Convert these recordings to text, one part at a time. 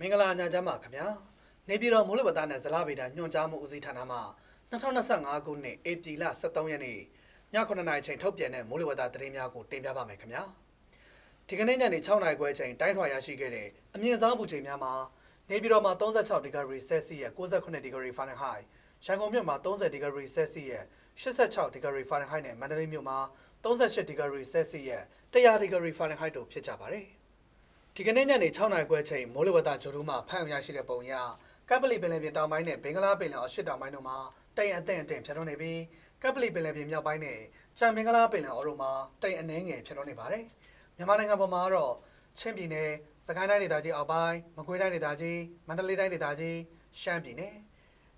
မင်္ဂလာညချမ်းပါခင်ဗျာနေပြည်တော်မိုးလေဝသနဲ့ဇလဗေဒညွှန်ကြားမှုဦးစီးဌာနမှ2025ခုနှစ်ဧပြီလ23ရက်နေ့ည9:00နာရီချိန်ထုတ်ပြန်တဲ့မိုးလေဝသသတင်းများကိုတင်ပြပါမယ်ခင်ဗျာဒီကနေ့ညနေ6:00နာရီခွဲချိန်တိုင်းထွာရရှိခဲ့တဲ့အမြင့်ဆုံးပူချိန်များမှာနေပြည်တော်မှာ36ဒီဂရီဆဲဆီယပ်69ဒီဂရီဖာရန်ဟိုက်ရန်ကုန်မြို့မှာ30ဒီဂရီဆဲဆီယပ်86ဒီဂရီဖာရန်ဟိုက်နဲ့မန္တလေးမြို့မှာ38ဒီဂရီဆဲဆီယပ်100ဒီဂရီဖာရန်ဟိုက်တို့ဖြစ်ကြပါတယ် ဒီကနေ့ညနေ6နာရီခွဲချိန်မိုးလေဝသဂျိုရူးမှဖမ်းအောင်ရရှိတဲ့ပုံအရကပ်ပလီပင်လယ်ပြင်တောင်ပိုင်းနဲ့ဘင်္ဂလားပင်လယ်အော်ရှစ်တောင်ပိုင်းတို့မှာတိမ်အထင်အထင်ဖြတ်ထွန်းနေပြီးကပ်ပလီပင်လယ်ပြင်မြောက်ပိုင်းနဲ့ချမ်ဘင်္ဂလားပင်လယ်အော်တို့မှာတိမ်အနှဲငယ်ဖြတ်ထွန်းနေပါတယ်။မြန်မာနိုင်ငံပေါ်မှာတော့ချင်းပြည်နယ်၊စကိုင်းတိုင်းဒေသကြီးအောက်ပိုင်း၊မကွေးတိုင်းဒေသကြီး၊မန္တလေးတိုင်းဒေသကြီး၊ရှမ်းပြည်နယ်၊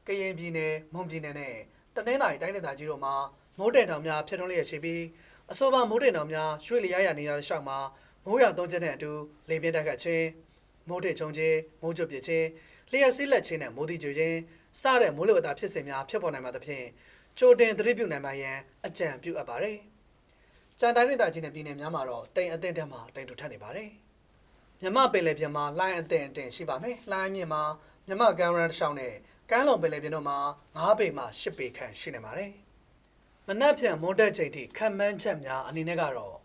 ကရင်ပြည်နယ်၊မွန်ပြည်နယ်နဲ့တနင်္သာရီတိုင်းဒေသကြီးတို့မှာမိုးတိမ်တောင်များဖြတ်ထွန်းလျက်ရှိပြီးအဆိုပါမိုးတိမ်တောင်များရွှေ့လျားရနေရာတစ်လျှောက်မှာ မိုးရွာသွန်းခြင်းနဲ့အတူလေပြင်းတက်ခတ်ခြင်းမိုးထစ်ချုံခြင်းမိုးကြွပစ်ခြင်းလျှက်စီးလက်ခြင်းနဲ့မိုးတိကျွခြင်းစတဲ့မိုးလေဝသဖြစ်စဉ်များဖြစ်ပေါ်နိုင်မှာသဖြင့်ကြိုတင်သတိပြုနိုင်ပါရန်အကြံပြုအပ်ပါတယ်။ကြံတိုင်းဒေသကြီးနဲ့ပြည်နယ်များမှာတော့တိမ်အသင့်တက်မှာတိမ်တူထပ်နေပါတယ်။မြမပင်လယ်ပြင်မှာလှိုင်းအသင့်အတင်ရှိပါမယ်။လှိုင်းမြင့်မှာမြမကမ်းရန်တစ်လျှောက်နဲ့ကမ်းလွန်ပင်လယ်ပြင်တို့မှာ9ပေမှ10ပေခန့်ရှိနေပါတယ်။မနက်ဖြန်မွန်တက်ချိန်ထိခံမှန်းချက်များအနေနဲ့ကတော့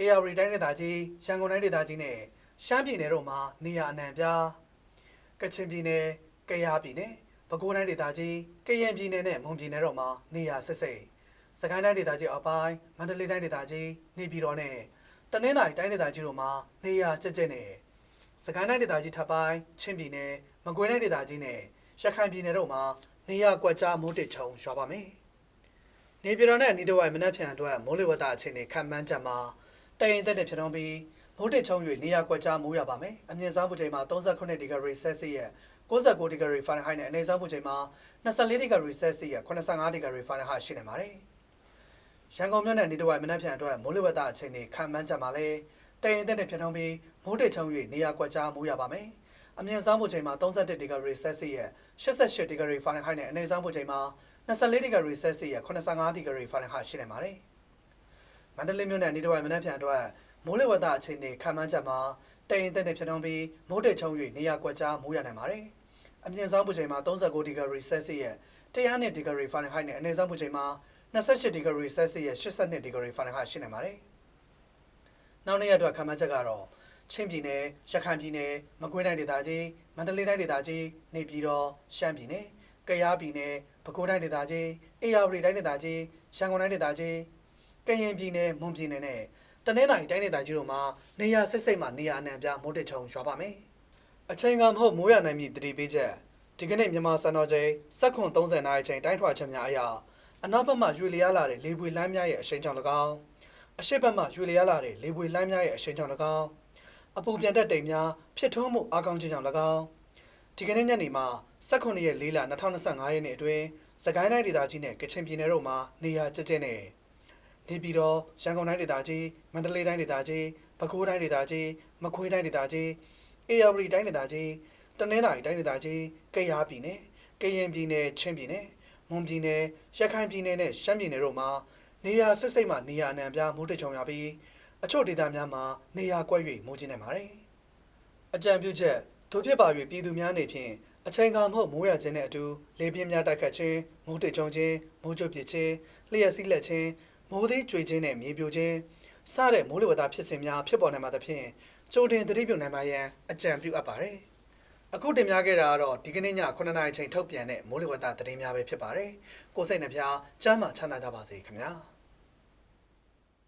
AR တိုင်းဒေသကြီးရန်ကုန်တိုင်းဒေသကြီးနဲ့ရှမ်းပြည်နယ်တို့မှာနေရာအနှံ့ပြားကချင်ပြည်နယ်ကယားပြည်နယ်ပဲခူးတိုင်းဒေသကြီးကရင်ပြည်နယ်နဲ့မွန်ပြည်နယ်တို့မှာနေရာဆက်စိတ်စကိုင်းတိုင်းဒေသကြီးအောက်ပိုင်းမန္တလေးတိုင်းဒေသကြီးနေပြည်တော်နဲ့တနင်္သာရီတိုင်းဒေသကြီးတို့မှာနေရာကျကျနဲ့စကိုင်းတိုင်းဒေသကြီးထပ်ပိုင်းချင်းပြည်နယ်မကွေးတိုင်းဒေသကြီးနဲ့ရခိုင်ပြည်နယ်တို့မှာနေရာကွက်ကြားမိုးတစ်ချုံရွာပါမယ်နေပြည်တော်နဲ့နေတဝိုင်မနက်ဖြန်အတွက်မိုးလေဝသအခြေအနေခံမှန်းချက်မှာ တရင်တက်တဲ့ဖြစ်တော့ပြီးမိုးတစ်ချုံ၍နေရာကွက်ကြားမိုးရပါမယ်။အမြင့်ဆုံးပူချိန်မှာ38ဒီဂရီဆဲလ်စီယပ်69ဒီဂရီဖာရန်ဟိုက်နဲ့အနည်းဆုံးပူချိန်မှာ24ဒီဂရီဆဲလ်စီယပ်85ဒီဂရီဖာရန်ဟိုက်ရှိနေပါတယ်။ရန်ကုန်မြို့နဲ့နေတဝိုင်မနက်ဖြန်အတွက်မိုးလေဝသအခြေအနေခံမှန်းချက်မှာလည်းတရင်တက်တဲ့ဖြစ်တော့ပြီးမိုးတစ်ချုံ၍နေရာကွက်ကြားမိုးရပါမယ်။အမြင့်ဆုံးပူချိန်မှာ31ဒီဂရီဆဲလ်စီယပ်88ဒီဂရီဖာရန်ဟိုက်နဲ့အနည်းဆုံးပူချိန်မှာ24ဒီဂရီဆဲလ်စီယပ်85ဒီဂရီဖာရန်ဟိုက်ရှိနေပါတယ်။မ န္တလေးမြို့နယ်နေတဝိုင်မနက်ဖြန်အတွက်မိုးလေဝသအခြေအနေခံမှန်းချက်မှာတရင်တက်တဲ့ဖြစ်တော့ပြီးမိုးတက်ချုံ၍နေရာကွက်ကြားမိုးရနိုင်ပါတယ်။အမြင့်ဆုံးပူချိန်မှာ39ဒီဂရီဆဲလ်စီယပ်102ဒီဂရီဖာရန်ဟိုက်နဲ့အနည်းဆုံးပူချိန်မှာ28ဒီဂရီဆဲလ်စီယပ်82ဒီဂရီဖာရန်ဟိုက်ရှိနိုင်ပါတယ်။နောက်နေ့ရက်အတွက်ခံမှန်းချက်ကတော့ချင်းပြည်နယ်၊ရခိုင်ပြည်နယ်၊မကွေးတိုင်းဒေသကြီး၊မန္တလေးတိုင်းဒေသကြီး၊နေပြည်တော်၊ရှမ်းပြည်နယ်၊ကယားပြည်နယ်၊ပဲခူးတိုင်းဒေသကြီး၊အေရဝတီတိုင်းဒေသကြီး၊ရန်ကုန်တိုင်းဒေသကြီး၊ ကရင်ပြည်နယ်မွန်ပြည်နယ်နဲ့တနင်္သာရီတိုင်းဒေသကြီးတို့မှာနေရာစိတ်စိတ်မှနေရာအနှံ့ပြားမိုးတစ်ချုံရွာပါမယ်။အချိန်ကမဟုတ်မိုးရနိုင်မည်တတိပေးချက်ဒီကနေ့မြန်မာစံတော်ချိန်7:30နာရီချိန်တိုင်းထွာချက်များအရာအနောက်ဘက်မှရွေလျားလာတဲ့လေပွေလှမ်းများရဲ့အရှိန်ကြောင့်၎င်းအရှေ့ဘက်မှရွေလျားလာတဲ့လေပွေလှမ်းများရဲ့အရှိန်ကြောင့်၎င်းအပူပြန်တက်တိမ်များဖြစ်ထွန်းမှုအကောင်းခြင်းကြောင့်၎င်းဒီကနေ့ညနေမှာ18ရက်4လ2025ရက်နေ့အတွင်းစကိုင်းတိုင်းဒေသကြီးနဲ့ကချင်ပြည်နယ်တို့မှာနေရာကျကျနဲ့ နေပြည်တော်ရန်ကုန်တိုင်းဒေသကြီးမန္တလေးတိုင်းဒေသကြီးပဲခူးတိုင်းဒေသကြီးမကွေးတိုင်းဒေသကြီးအေရဝတီတိုင်းဒေသကြီးတနင်္သာရီတိုင်းဒေသကြီးကယားပြည်နယ်ကရင်ပြည်နယ်ချင်းပြည်နယ်မွန်ပြည်နယ်ရခိုင်ပြည်နယ်နဲ့ရှမ်းပြည်နယ်တို့မှာနေရာစစ်စိတ်မှနေရာအနှံ့ပြားမိုးတချုံရပြီးအချို့ဒေသများမှာနေရာကွက်၍မိုးကျင်းနိုင်ပါတယ်အကြံပြုချက်တို့ဖြစ်ပါ၍ပြည်သူများအနေဖြင့်အချိန်ကမဟုတ်မိုးရခြင်းနဲ့အတူလေပြင်းများတိုက်ခတ်ခြင်းမိုးတချုံခြင်းမိုးကြုတ်ပစ်ခြင်းလျှက်စီးလက်ခြင်း မိုးသေးကြွေခြင်းနဲ့မြေပြိုခြင်းစတဲ့မိုးလေဝသဖြစ်စဉ်များဖြစ်ပေါ်နိုင်မှာသဖြင့်ကြိုတင်သတိပြုနိုင်ပါရန်အကြံပြုအပ်ပါတယ်။အခုတင်ပြခဲ့တာကတော့ဒီကနေ့ည9:00နာရီချိန်ထုတ်ပြန်တဲ့မိုးလေဝသသတင်းများပဲဖြစ်ပါတယ်။ကိုယ်စိတ်နှပြချမ်းသာချမ်းသာကြပါစေခင်ဗျာ။